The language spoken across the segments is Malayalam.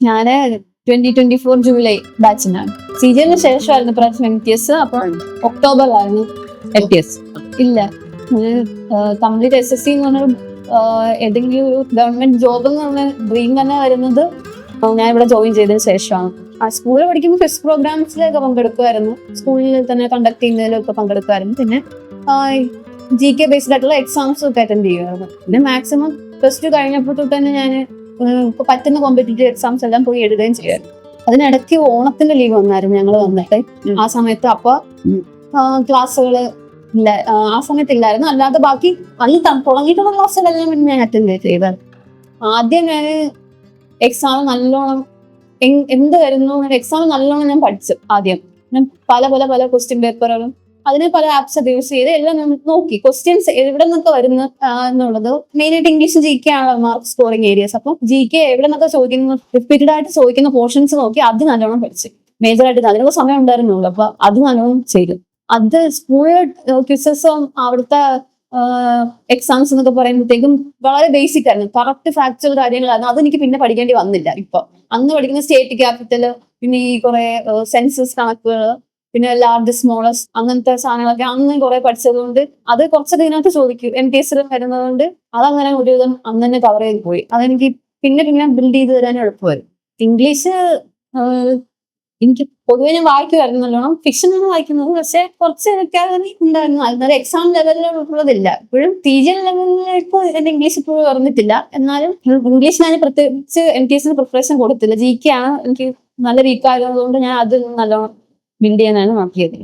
ഞാൻ ട്വന്റി ട്വന്റി ഫോർ ജൂലൈ ബാച്ചിനാണ് സി ജിന് ശേഷമായിരുന്നു പ്രാവശ്യം എം ടി എസ് അപ്പൊ ഒക്ടോബറിലായിരുന്നു. എം ടി എസ് ഇല്ല. കംപ്ലീറ്റ് എസ് എസ് സി എന്ന് പറഞ്ഞ ഏതെങ്കിലും ഒരു ഗവൺമെന്റ് ജോബ് എന്ന് പറഞ്ഞ ഡ്രീം തന്നെ വരുന്നത് ഞാൻ ഇവിടെ ജോയിൻ ചെയ്തതിന് ശേഷമാണ്. ആ സ്കൂളിൽ പഠിക്കുമ്പോൾ ഫിസ്റ്റ് പ്രോഗ്രാംസിലൊക്കെ പങ്കെടുക്കുമായിരുന്നു. സ്കൂളിൽ തന്നെ കണ്ടക്ട് ചെയ്യുന്നതിലൊക്കെ പങ്കെടുക്കുമായിരുന്നു. പിന്നെ ജി കെ ബേസ്ഡ് ആയിട്ടുള്ള എക്സാംസ് ഒക്കെ അറ്റൻഡ് ചെയ്യുമായിരുന്നു. പിന്നെ മാക്സിമം പ്ലസ് ടു കഴിഞ്ഞപ്പോൾ തൊട്ട് തന്നെ ഞാൻ ഇപ്പൊ പറ്റുന്ന കോമ്പറ്റേറ്റീവ് എക്സാംസ് എല്ലാം പോയി എഴുതുകയും ചെയ്യായിരുന്നു അതിനിടയ്ക്ക് ഓണത്തിന്റെ ലീവ് വന്നായിരുന്നു ഞങ്ങൾ വന്നിട്ട്. ആ സമയത്ത് അപ്പൊ ക്ലാസ്സുകൾ ക്ലാസ്സുകൾ ഇല്ല ആ, സമയത്ത് ഇല്ലായിരുന്നു അല്ലാതെ ബാക്കി അന്ന് തുടങ്ങിയിട്ടുള്ള ക്ലാസ്സുകളെല്ലാം പിന്നെ ഞാൻ അറ്റൻഡ് ചെയ്തത് ആദ്യം ഞാൻ എക്സാം നല്ലോണം എന്ത് വരുന്നു എക്സാം നല്ലോണം ഞാൻ പഠിച്ചു ആദ്യം. ഞാൻ പല പല പല ക്വസ്റ്റ്യൻ പേപ്പറുകളും അതിന് പല ആപ്സ് അത് യൂസ് ചെയ്ത് എല്ലാം നമ്മൾ നോക്കി. ക്വസ്റ്റ്യൻസ് എവിടെ നിന്നൊക്കെ വരുന്നു എന്നുള്ളത് മെയിൻ ആയിട്ട് ഇംഗ്ലീഷ് ജി കെ ആണ് മാർക്ക് സ്കോറിംഗ് ഏരിയസ് അപ്പം ജി കെ എവിടെ നിന്നൊക്കെ ചോദിക്കുന്ന റിപ്പീറ്റഡ് ആയിട്ട് ചോദിക്കുന്ന പോർഷൻസ് നോക്കി അത് നല്ലോണം പഠിച്ചു. മേജർ ആയിട്ട് അതിനൊക്കെ സമയം ഉണ്ടായിരുന്നുള്ളൂ അപ്പൊ അത് നല്ലോണം ചെയ്തു. അത് സ്കൂളിൽ ക്വിസസും അവിടുത്തെ എക്സാംസ് എന്നൊക്കെ പറയുമ്പോഴത്തേക്കും വളരെ ബേസിക് ആയിരുന്നു. കറക്റ്റ് ഫാക്ച്വൽ കാര്യങ്ങളായിരുന്നു. അതെനിക്ക് പിന്നെ പഠിക്കേണ്ടി വന്നില്ല ഇപ്പൊ. അന്ന് പഠിക്കുന്ന സ്റ്റേറ്റ് ക്യാപിറ്റൽ പിന്നെ ഈ കുറെ സെൻസസ് കണക്കുകൾ പിന്നെ ലാർജ് സ്മോളസ്റ്റ് അങ്ങനത്തെ സാധനങ്ങളൊക്കെ അന്ന് കുറെ പഠിച്ചത് കൊണ്ട് അത് കുറച്ചൊക്കെ ഇതിനകത്ത് ചോദിക്കും. എം ടി എസിലും വരുന്നതുകൊണ്ട് അതങ്ങനെ ഒരുവിധം അന്ന് തന്നെ കവർ ചെയ്ത് പോയി. അതെനിക്ക് പിന്നെ പിന്നെ ബിൽഡ് ചെയ്ത് തരാൻ എളുപ്പമായിരുന്നു ഇംഗ്ലീഷ് എനിക്ക് പൊതുവെ ഞാൻ വായിക്കുമായിരുന്നു നല്ലോണം. ഫിക്ഷൻ ആണ് വായിക്കുന്നത്. പക്ഷെ കുറച്ച് എനിക്ക് ഉണ്ടായിരുന്നു. എന്നാലും എക്സാം ലെവലിലുള്ളതില്ല ഇപ്പോഴും പി ജി ലെവലിലേക്ക് എന്റെ ഇംഗ്ലീഷ് ഇപ്പോഴും പറഞ്ഞിട്ടില്ല എന്നാലും ഇംഗ്ലീഷ് ഞാൻ പ്രത്യേകിച്ച് എം ടി എസിന് പ്രിപ്പറേഷൻ കൊടുത്തില്ല. ജി കെ ആണ് എനിക്ക് നല്ല വീക്കായതുകൊണ്ട് ഞാൻ അത് നല്ലോണം ബിൽഡ് ചെയ്യാനാണ് നോക്കിയത്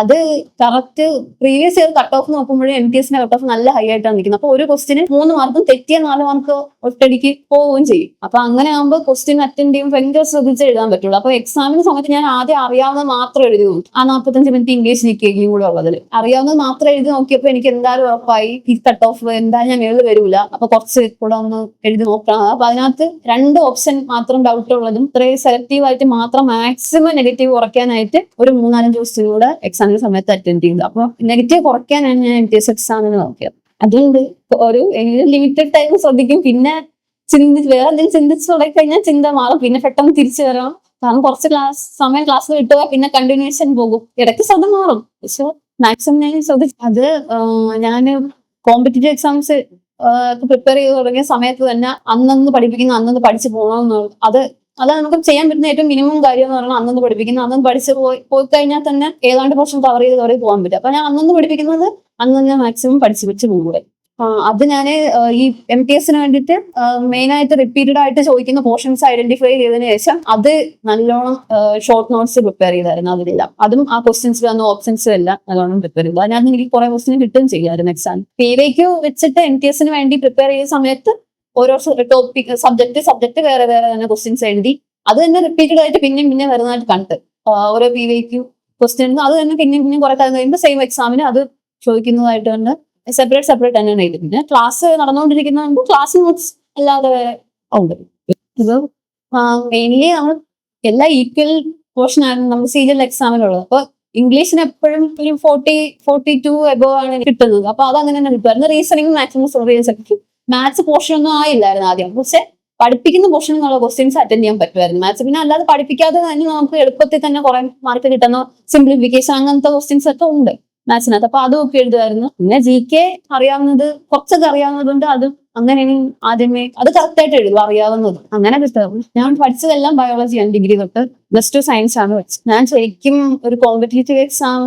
അത് correct previous year cut off നോക്കുമ്പോഴേ M T എസിന്റെ കട്ട് ഓഫ് നല്ല ഹൈ ആയിട്ടാണ് നിൽക്കുന്നത്. അപ്പൊ ഒരു ക്വസ്റ്റിന് മൂന്ന് മാർക്കും തെറ്റിയ നാല് മാർക്ക് ഒറ്റടിക്ക് പോവുകയും ചെയ്യും. അപ്പൊ അങ്ങനെ ആകുമ്പോൾ ക്വസ്റ്റിൻ അറ്റൻഡ് ചെയ്യുമ്പോൾ ഭയങ്കര ശ്രദ്ധിച്ച് എഴുതാൻ പറ്റുള്ളൂ. അപ്പൊ എക്സാമിന് സമയത്ത് ഞാൻ ആദ്യം അറിയാവുന്നത് മാത്രം എഴുതി നോക്കി. ആ നാൽപ്പത്തഞ്ച് മിനിറ്റ് ഇംഗ്ലീഷ് നിൽക്കുകയും കൂടെ ഉള്ളതിൽ അറിയാവുന്നത് മാത്രം എഴുതി നോക്കിയപ്പോൾ എനിക്ക് എന്തായാലും ഉറപ്പായി ഈ കട്ട് ഓഫ് എന്തായാലും ഞാൻ എഴുതി വരൂല. അപ്പൊ കുറച്ച് കൂടെ ഒന്ന് എഴുതി നോക്കണം. അപ്പൊ അതിനകത്ത് രണ്ട് ഓപ്ഷൻ മാത്രം ഡൗട്ട് ഉള്ളതും ഇത്രയും സെലക്റ്റീവ് ആയിട്ട് മാത്രം മാക്സിമം നെഗറ്റീവ് കുറയ്ക്കാനായിട്ട് ഒരു മൂന്നാലഞ്ച് ദിവസത്തിലൂടെ എക്സാമിന് സമയത്ത് അറ്റൻഡ് ചെയ്തു അപ്പൊ നെഗറ്റീവ് കുറയ്ക്കാനാണ് ഞാൻ എം ടി എസ് എക്സാമിന് നോക്കിയത്. അതുകൊണ്ട് ഒരു ലിമിറ്റഡ് ടൈം ശ്രദ്ധിക്കും. പിന്നെ ചിന്തിച്ച് വേറെ എന്തെങ്കിലും ചിന്തിച്ച് തുടങ്ങി കഴിഞ്ഞാൽ ചിന്ത മാറും. പിന്നെ പെട്ടെന്ന് തിരിച്ചു വരണം. കാരണം കുറച്ച് ക്ലാസ് സമയം ക്ലാസ് വിട്ടുക പിന്നെ കണ്ടിന്യൂഷൻ പോകും. ഇടയ്ക്ക് ശ്രദ്ധ മാറും. പക്ഷെ മാക്സിമം ഞാൻ ശ്രദ്ധിച്ചു അത് ഞാൻ കോമ്പറ്റേറ്റീവ് എക്സാംസ് പ്രിപ്പയർ ചെയ്ത് തുടങ്ങിയ സമയത്ത് തന്നെ അന്നന്ന് പഠിപ്പിക്കുന്ന അന്നന്ന് പഠിച്ചു പോകണമെന്നുള്ളത് അത് അതാണ് നമുക്ക് ചെയ്യാൻ പറ്റുന്ന ഏറ്റവും മിനിമം കാര്യം എന്ന് പറഞ്ഞാൽ അന്നൊന്ന് പഠിപ്പിക്കുന്നത്. അന്നും പഠിച്ച് പോയി പോയി കഴിഞ്ഞാൽ തന്നെ ഏതാണ്ട് പ്രശ്നം കവർ ചെയ്ത് കവർ പോകാൻ പറ്റും. അപ്പൊ ഞാൻ അന്നൊന്ന് പഠിപ്പിക്കുന്നത് അന്ന് ഞാൻ മാക്സിമം പഠിച്ചു വെച്ച് പോകുക ആ, അത് ഞാൻ ഈ എം ടി എസിന് വേണ്ടിയിട്ട് മെയിൻ ആയിട്ട് റിപ്പീറ്റഡ് ആയിട്ട് ചോദിക്കുന്ന പോർഷൻസ് ഐഡന്റിഫൈ ചെയ്തതിനു ശേഷം അത് നല്ലോണം ഷോർട്ട് നോട്ട്സ് പ്രിപ്പയർ ചെയ്തായിരുന്നു അതിലെല്ലാം. അതും ആ ക്വസ്റ്റ്യൻസ് വന്ന ഓപ്ഷൻസും എല്ലാം നല്ലോണം പ്രിപ്പയർ ചെയ്തു. അതിനകത്ത് എനിക്ക് കുറെ ക്വസ്റ്റ്യൻ കിട്ടുകയും ചെയ്യായിരുന്നു എക്സാം പി വൈക്ക് വെച്ചിട്ട് എം ടി എസിന് വേണ്ടി പ്രിപ്പയർ ചെയ്ത സമയത്ത് ഓരോ ടോപ്പിക് സബ്ജക്ട് സബ്ജക്ട് വേറെ വേറെ തന്നെ ക്വസ്റ്റ്യൻസ് എഴുതി. അത് തന്നെ റിപ്പീറ്റഡ് ആയിട്ട് പിന്നെയും പിന്നെ വരുന്നതായിട്ട് കണ്ട്. ഓരോ പി വൈ ക്യൂ ക്വസ്റ്റ്യൻ അത് തന്നെ പിന്നെയും പിന്നെയും കുറെ കാലം കഴിയുമ്പോൾ സെയിം എക്സാമിന് അത് ചോദിക്കുന്നതായിട്ട് തന്നെ സെപ്പറേറ്റ് സെപ്പറേറ്റ് തന്നെയാണ് എഴുതി. പിന്നെ ക്ലാസ് നടന്നുകൊണ്ടിരിക്കുന്ന ക്ലാസ് നോട്ട്സ് അല്ലാതെ വേറെ ഉണ്ട്. ഇത് മെയിൻലി നമ്മൾ എല്ലാ ഈക്വൽ പോർഷൻ ആണ് നമ്മൾ സീരിയൽ എക്സാമിനുള്ളത് അപ്പൊ ഇംഗ്ലീഷിന് എപ്പോഴും ഒരു ഫോർട്ടി ഫോർട്ടി ടു എബോ ആണ് കിട്ടുന്നത്. അപ്പൊ അത് അങ്ങനെ തന്നെ കിട്ടുമായിരുന്നു റീസണിങ് മാക്സിമം സോറിയൻസ് ഒക്കെ മാത്സ് പോർഷൻ ഒന്നും ആയില്ലായിരുന്നു ആദ്യം. പക്ഷെ പഠിപ്പിക്കുന്ന പോർഷൻ എന്നുള്ള ക്വസ്റ്റ്യൻസ് അറ്റൻഡ് ചെയ്യാൻ പറ്റുമായിരുന്നു. മാത്സ് പിന്നെ അല്ലാതെ പഠിപ്പിക്കാതെ തന്നെ നമുക്ക് എളുപ്പത്തിൽ തന്നെ കുറെ മാർക്ക് കിട്ടുന്ന സിംപ്ലിഫിക്കേഷൻ അങ്ങനത്തെ ക്വസ്റ്റ്യൻസ് ഒക്കെ ഉണ്ട് മാത്സിനകത്ത് അപ്പൊ അതും ഒക്കെ എഴുതുമായിരുന്നു. പിന്നെ ജി കെ അറിയാവുന്നത് കുറച്ചൊക്കെ അറിയാവുന്നതുകൊണ്ട് അത് അങ്ങനെ ആദ്യമേ അത് കറക്റ്റ് ആയിട്ട് എഴുതും അറിയാവുന്നത്. അങ്ങനെ കിട്ടും ഞാൻ പഠിച്ചതെല്ലാം ബയോളജിയാണ് ഡിഗ്രി തൊട്ട്. പ്ലസ് ടു സയൻസ് ആണ് പഠിച്ചത്. ഞാൻ ശരിക്കും ഒരു കോമ്പറ്റേറ്റീവ് എക്സാം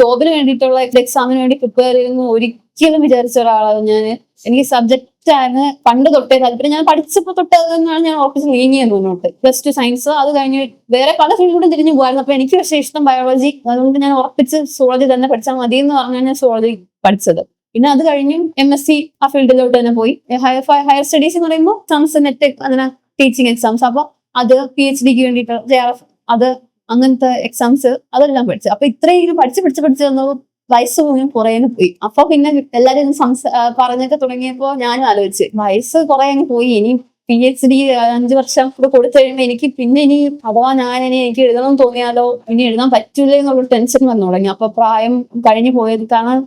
ജോബിന് വേണ്ടിയിട്ടുള്ള എക്സാമിന് വേണ്ടി പ്രിപ്പയർ ചെയ്യുന്ന ഒരിക്കലും വിചാരിച്ച ഒരാളാണ് ഞാൻ എനിക്ക് സബ്ജക്റ്റ് ആണ് പണ്ട് തൊട്ടേ താല്പര്യം. ഞാൻ പഠിച്ചപ്പോ തൊട്ട് എന്നാണ് ഞാൻ ഓഫീസിൽ നീങ്ങിയത് മുന്നോട്ട് പ്ലസ് ടു സയൻസ് അത് കഴിഞ്ഞ് വേറെ പല ഫീൽഡിലൂടെ തിരിഞ്ഞു പോകായിരുന്നു അപ്പൊ എനിക്ക് പക്ഷേ ഇഷ്ടം ബയോളജി അതുകൊണ്ട് ഞാൻ ഉറപ്പിച്ച് സോളജി തന്നെ പഠിച്ചാൽ മതി എന്ന് പറഞ്ഞാൽ ഞാൻ സോളജി പഠിച്ചത്. പിന്നെ അത് കഴിഞ്ഞ് എം എസ് സി ആ ഫീൽഡിലോട്ട് തന്നെ പോയി. ഹയർ ഹയർ സ്റ്റഡീസ് എന്ന് പറയുമ്പോൾ എക്സാംസ് നെറ്റ് അതിന് ടീച്ചിങ് എക്സാംസ് അപ്പൊ അത് പി എച്ച് ഡിക്ക് വേണ്ടിയിട്ട് ജെ ആർ എഫ് അത് അങ്ങനത്തെ എക്സാംസ് അതെല്ലാം പഠിച്ചു. അപ്പൊ ഇത്രയും പഠിച്ച് പഠിച്ച് പഠിച്ച് വന്നു വയസ്സ് പോലും കുറേന്ന് പോയി. അപ്പൊ പിന്നെ എല്ലാരും സംസാ പറഞ്ഞൊക്കെ തുടങ്ങിയപ്പോ ഞാനും ആലോചിച്ച് വയസ്സ് കുറെ അങ്ങ് പോയി ഇനി പി എച്ച് ഡി അഞ്ചു വർഷം കൂടെ കൊടുത്തു കഴിയുമ്പോൾ എനിക്ക് പിന്നെ ഇനി അഥവാ ഞാൻ ഇനി എനിക്ക് എഴുതണം തോന്നിയാലോ? ഇനി എഴുതാൻ പറ്റൂലേ എന്നുള്ള ടെൻഷൻ വന്നു തുടങ്ങി. അപ്പൊ പ്രായം കഴിഞ്ഞു പോയത് കാരണം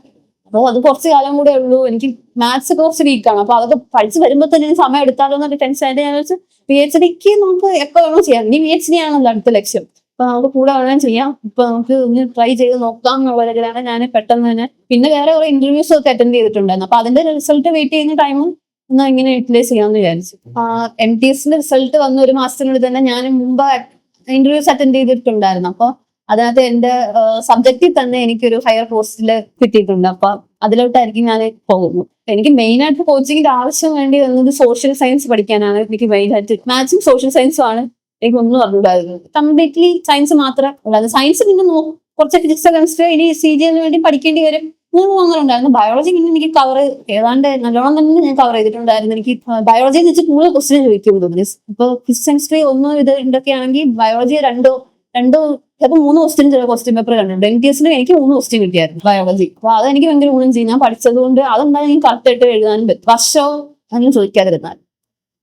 അപ്പോൾ അത് കുറച്ച് കാലം കൂടെ ഉള്ളൂ. എനിക്ക് മാത്സ് കുറച്ച് വീക്കാണ് അപ്പൊ അതൊക്കെ പഠിച്ചു വരുമ്പോൾ തന്നെ സമയം എടുത്താലോ എന്നൊരു ടെൻഷൻ ആയിട്ട് ഞാൻ വെച്ച് പി എച്ച് ഡിക്ക് നമുക്ക് എപ്പോഴും ചെയ്യാം. ഇനി പി എച്ച് ഡി ആണല്ലോ അടുത്ത ലക്ഷ്യം. അപ്പൊ നമുക്ക് കൂടെ വേണം ചെയ്യാം. ഇപ്പൊ നമുക്ക് ഒന്ന് ട്രൈ ചെയ്ത് നോക്കാം എന്നുള്ളതിലാണ് ഞാൻ പെട്ടെന്ന് തന്നെ. പിന്നെ വേറെ കുറെ ഇന്റർവ്യൂസ് ഒക്കെ അറ്റൻഡ് ചെയ്തിട്ടുണ്ടായിരുന്നു. അപ്പൊ അതിന്റെ റിസൾട്ട് വെയിറ്റ് ചെയ്യുന്ന ടൈമും എന്നാ ഇങ്ങനെ യൂട്ടിലൈസ് ചെയ്യാമെന്ന് വിചാരിച്ചു. എം ടി എസിന്റെ റിസൾട്ട് വന്ന ഒരു മാസത്തിനുള്ളിൽ തന്നെ ഞാൻ മുമ്പ് ഇന്റർവ്യൂസ് അറ്റൻഡ് ചെയ്തിട്ടുണ്ടായിരുന്നു. അപ്പൊ അതിനകത്ത് എന്റെ സബ്ജക്റ്റിൽ തന്നെ എനിക്കൊരു ഹയർ പോസ്റ്റിൽ കിട്ടിയിട്ടുണ്ട്. അപ്പൊ അതിലോട്ടായിരിക്കും ഞാൻ പോകുന്നു എനിക്ക് മെയിൻ ആയിട്ട് കോച്ചിങ്ങിന്റെ ആവശ്യം വേണ്ടി വന്നത് സോഷ്യൽ സയൻസ് പഠിക്കാനാണ്. എനിക്ക് മെയിൻ ആയിട്ട് മാത്സും സോഷ്യൽ സയൻസും ആണ്. എനിക്ക് ഒന്നും അറിഞ്ഞൂടായിരുന്നത് കംപ്ലീറ്റ്ലി സയൻസ് മാത്രമേ ഉള്ളായിരുന്നു സയൻസ് പിന്നെ കുറച്ച് ഫിസിക്സ് കെമിസ്ട്രി ഇനി സി ജി വേണ്ടി പഠിക്കേണ്ടി വരും. മൂന്ന് അങ്ങനെ ഉണ്ടായിരുന്നു. ബയോളജി പിന്നെ എനിക്ക് കവർ ഏതാണ്ട് നല്ലോണം തന്നെ ഞാൻ കവർ ചെയ്തിട്ടുണ്ടായിരുന്നു. എനിക്ക് ബയോളജി എന്ന് വെച്ചാൽ കൂടുതൽ ക്വസ്റ്റ്യൻ ചോദിക്കും തോന്നി ഫിസിക്സ് കെമിസ്ട്രി ഒന്നോ ഇത് ഇതൊക്കെ ആണെങ്കിൽ ബയോളജി രണ്ടോ രണ്ടോ ചിലപ്പോൾ മൂന്ന് ക്വസ്റ്റ്യൻ ചില ക്വസ്റ്റ്യൻ പേപ്പർ കണ്ടിട്ടുണ്ട്. എൻ ടി എസിന് എനിക്ക് മൂന്ന് ക്വസ്റ്റ്യൻ കിട്ടിയായിരുന്നു ബയോളജി അപ്പൊ അത് എനിക്ക് ഭയങ്കര ഗുണം ചെയ്യും ഞാൻ പഠിച്ചത് കൊണ്ട് അതുണ്ടായി കറക്റ്റ് ആയിട്ട് എഴുതാനും പറ്റും. വർഷവും അങ്ങനെ ചോദിക്കാതിരുന്നാൽ.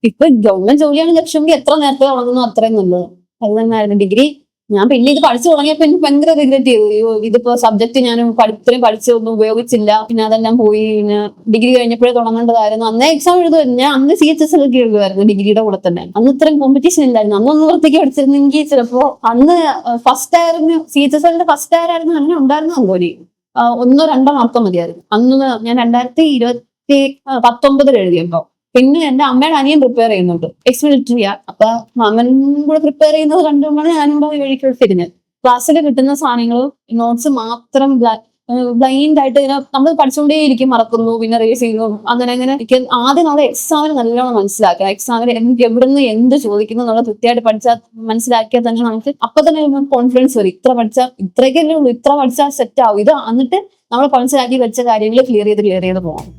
ഇപ്പൊ ഗവൺമെന്റ് ജോലിയാണ് ലക്ഷ്യമെങ്കിൽ എത്ര നേരത്തെ തുടങ്ങുന്നു അത്രയും നല്ലത്. അത് തന്നെയായിരുന്നു ഡിഗ്രി. ഞാൻ പിന്നെ ഇത് പഠിച്ചു തുടങ്ങിയപ്പോ എനിക്ക് ഭയങ്കര റിഗ്രറ്റ് ചെയ്തു. ഇതിപ്പോ സബ്ജക്ട് ഞാൻ ഇത്രയും പഠിച്ചൊന്നും ഉപയോഗിച്ചില്ല. പിന്നെ അതെല്ലാം പോയി പിന്നെ ഡിഗ്രി കഴിഞ്ഞപ്പോഴേ തുടങ്ങേണ്ടതായിരുന്നു. അന്നേ എക്സാം എഴുതുമായിരുന്നു ഞാൻ അന്ന് സി എച്ച് എസ് ഒക്കെ എഴുതുമായിരുന്നു ഡിഗ്രിയുടെ കൂടെ തന്നെ. അന്ന് ഇത്രയും കോമ്പറ്റീഷൻ ഇല്ലായിരുന്നു. അന്ന് ഒന്ന് വൃത്തിക്ക് പഠിച്ചിരുന്നെങ്കിൽ ചിലപ്പോ അന്ന് ഫസ്റ്റ് ആയിരുന്നു സി എച്ച് എസ് എല്ലിന്റെ ഫസ്റ്റ് ആയിരുന്നു. അങ്ങനെ ഉണ്ടായിരുന്നു അങ്കോലി. ഒന്നോ രണ്ടോ മാർക്കം മതിയായിരുന്നു. അന്ന് ഞാൻ രണ്ടായിരത്തി ഇരുപത്തി പത്തൊമ്പതിൽ എഴുതിയപ്പോ. പിന്നെ എന്റെ അമ്മയുടെ അനിയൻ പ്രിപ്പയർ ചെയ്യുന്നുണ്ട്. എക്സ് മിലിറ്ററിയാ അപ്പൊ അവൻ കൂടെ പ്രിപ്പയർ ചെയ്യുന്നത് കണ്ടുകൊണ്ടാണ് ഞാനും കൂടെ വഴിക്ക് തിരിഞ്ഞത് ക്ലാസ്സിൽ കിട്ടുന്ന സാധനങ്ങളും നോട്ട്സ് മാത്രം ബ്ലൈൻഡ് ആയിട്ട് ഇങ്ങനെ നമ്മൾ പഠിച്ചുകൊണ്ടേയിരിക്കും മറക്കുന്നു പിന്നെ റേസ് ചെയ്യുന്നു അങ്ങനെ അങ്ങനെ. എനിക്ക് ആദ്യം നമ്മൾ എക്സാമിന് നല്ലോണം മനസ്സിലാക്കുക എക്സാമിന് എന്ത് എവിടുന്ന് എന്ത് ചോദിക്കുന്നു എന്നുള്ളത് കൃത്യമായിട്ട് പഠിച്ചാൽ മനസ്സിലാക്കിയാൽ തന്നെ നമുക്ക് അപ്പൊ തന്നെ കോൺഫിഡൻസ് വരും. ഇത്ര പഠിച്ചാൽ ഇത്രയ്ക്കല്ലേ ഉള്ളൂ ഇത്ര പഠിച്ചാൽ സെറ്റ് ആവും. ഇത് എന്നിട്ട് നമ്മൾ മനസ്സിലാക്കി വെച്ച കാര്യങ്ങൾ ക്ലിയർ ചെയ്ത് ക്ലിയർ ചെയ്ത് പോകണം.